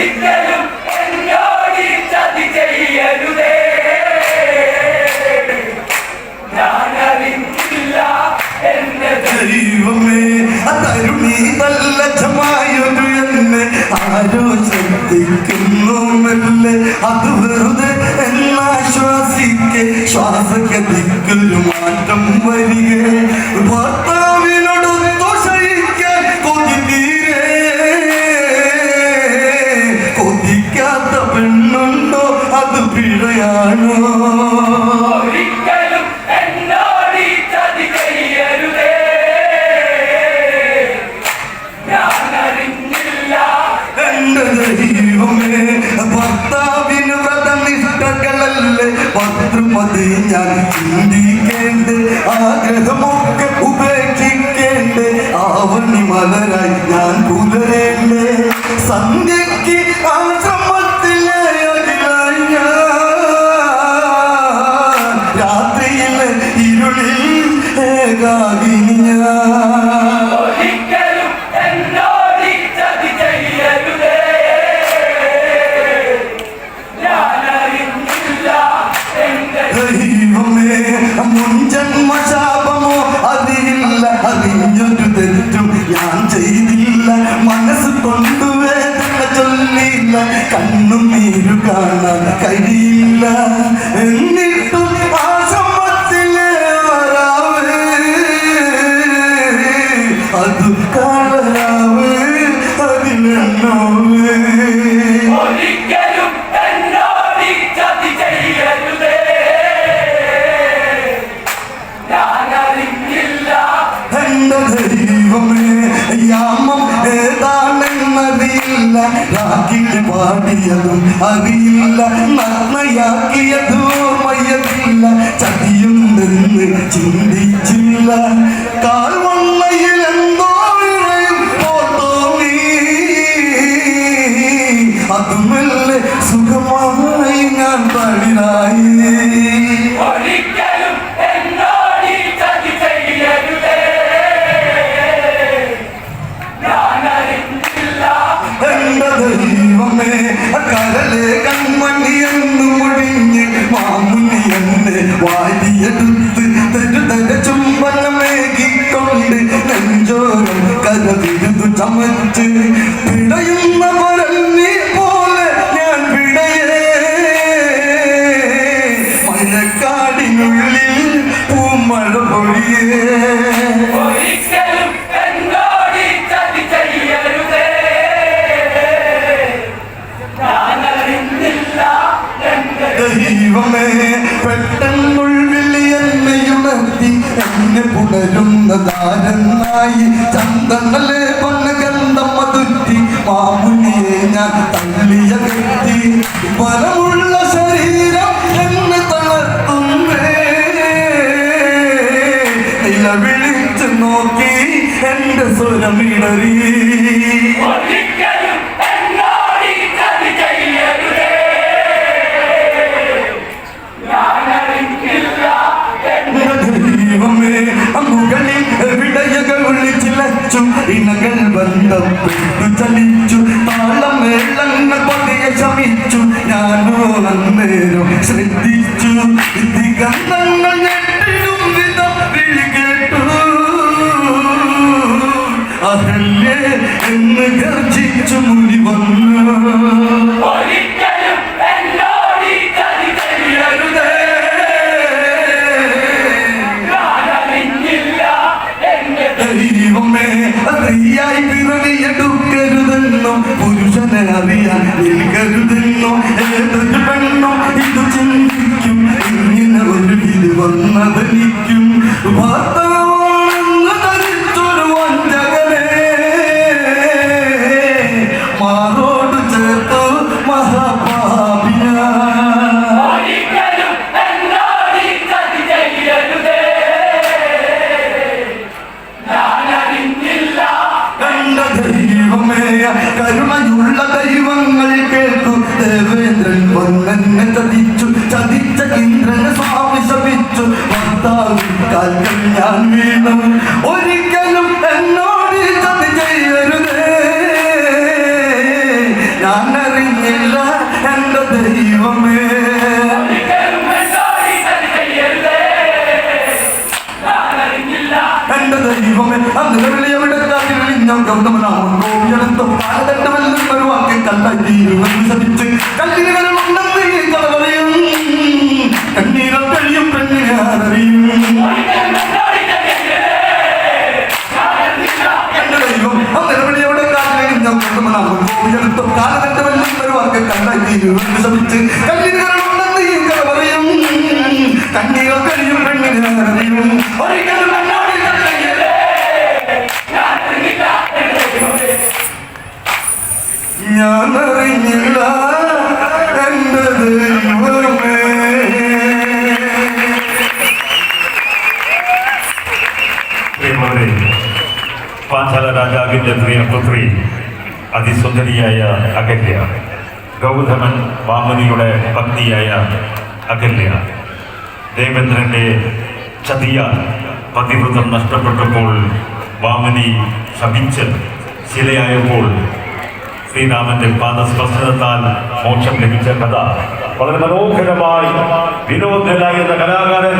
Libre. ചിന്തകളല്ലേ പത്രുമതി ഞാൻ ചിന്തിക്കേണ്ട? ആഗ്രഹമൊക്കെ ഉപേക്ഷിക്കേണ്ട? ആവണി മലരായി ഞാൻ പുലരേണ്ടേ? സന്ധ്യയ്ക്ക് രാത്രിയിലെ ഇരുളിൽ ഏകാഗി രാഗിൽ പാടിയതും അറിയില്ല നഗ്നയാക്കിയതും ഓർമ്മയതില്ല ചതിയുണ്ടെന്ന് ചിന്തിച്ചില്ല. കാൽവ വാരിയെടുത്ത് തരുതര ചുംബനമേകിക്കൊണ്ട് നെഞ്ചോരം കരവിരുതു ചമച്ച് പിടയും വിളിച്ചു നോക്കി എന്റെ സ്വരമിണറി ദൈവമേ മുകളിൽ വിടയകൾ ചലിച്ചു. താളം പതിയെ ശമിച്ചു. ഞാനോ അന്നേരം ശ്രദ്ധിച്ചു. ഇതികന്ദങ്ങൾ പിറവിയെടുക്കരുതെന്നും പുരുഷനെ അറിയാൻ കള്ളനെ ചതിച്ചു ചതിച്ച ഇന്ദ്രനെ സ്വാമി ശപിച്ചു. ഞാൻ വീണു. ഒരിക്കലും എന്നോട് ചതി ചെയ്യരുതേ. ഞാൻ അറിഞ്ഞില്ല ദൈവമേ. എന്റെ ദൈവമേ അന്ന് വെള്ളിയവിടെ ഞാൻ ഗൗതമനാവും ഒരു വാക്കിൽ കണ്ടെത്തി ശപിച്ച് ഞാൻ അറിഞ്ഞില്ല എന്റെ ദൈവമേ പാഞ്ചാല രാജാവിന്റെ പ്രിയപുത്രി അതിസുന്ദരിയായ അകല്യ ഗൗതമൻ വാമനിയുടെ പത്നിയായ അകല്യ ദേവേന്ദ്രന്റെ ചതിയ പതിവ്രതം നഷ്ടപ്പെട്ടപ്പോൾ വാമനി ശപിച്ച് ശിലയായപ്പോൾ ശ്രീരാമന്റെ പാദസ്പർശനത്താൽ മോക്ഷം ലഭിച്ച കഥ. വളരെ മനോഹരമായി വിനോദനായ കലാകാരൻ